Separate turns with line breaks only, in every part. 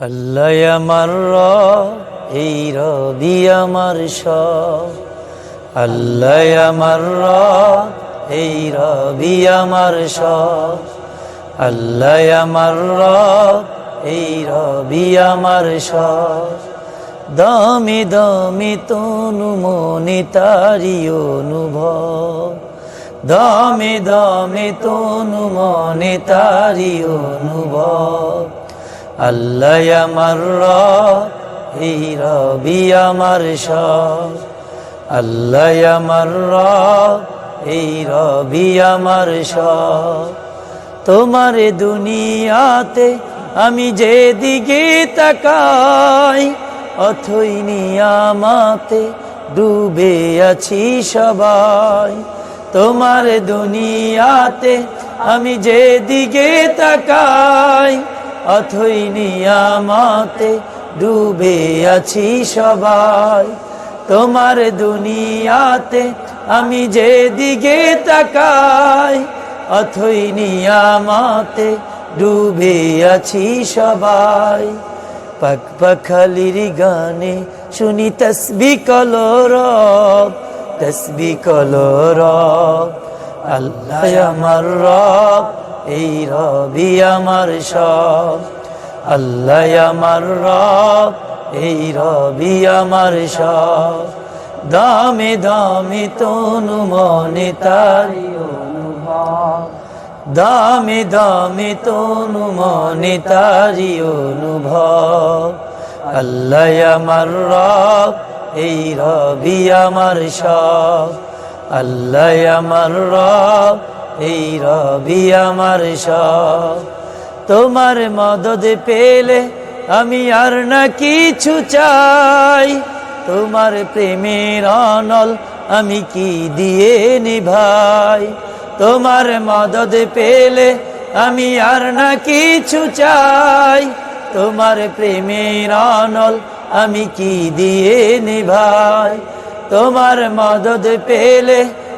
আল্লাহ আমার রব, এই রবি আমার সব। আল্লাহ আমার রব, এই রবি আমার সব। আল্লাহ আমার রব, এই রবি আমার সব। দামি দামি তনু মনে তারি অনুভব। দামে দামে তনু মনে তারি অনুভব। আল্লাহ আমার এই রবি আমার সব। আল্লাহ আমার এই রবি আমার সব। তোমার দুনিয়াতে আমি যেদিকে তাকাই, অথই নিয়ামাতে ডুবে আছি সবাই। তোমার দুনিয়াতে আমি যেদিকে তাকাই অথই নিয়ামাতে ডুবে আছি সবাই। তোমার দুনিয়াতে আমি যেদিকে তাকাই, অথই নিয়ামাতে ডুবে আছি সবাই। পাক পাখালির গানে শুনি তসবি কলরব তসবি কলরব আল্লাহ আমার রব এই রবি আমার সব, আল্লাহ আমার রব, এই রবি আমার সব। দামে দামে তনু মনে তারি দামে দামে তনু মনে তারি অনুভব। আল্লাহ আমার রব, এই রবি আমার সব। আল্লাহ আমার রব এই রবি আমার সব। তোমার মদদ পেলে আমি আর না কিছু চাই। তোমার প্রেমের অনল আমি কি দিয়ে নিভাই? তোমার মদদ পেলে আমি আর না কিছু চাই। তোমার প্রেমের অনল আমি কি দিয়ে নিভাই? তোমার মদদ পেলে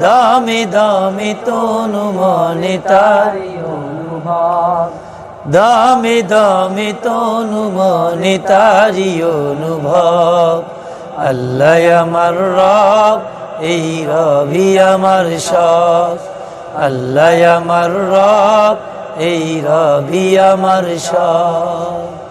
দামে দামে তনু মনে তারি অনুভব। দামে দামে তনু মনে তারি অনুভব। আল্লাহ আমার রব, এই রবি আমার সব আল্লাহ আমার রব, এই রবি আমার সব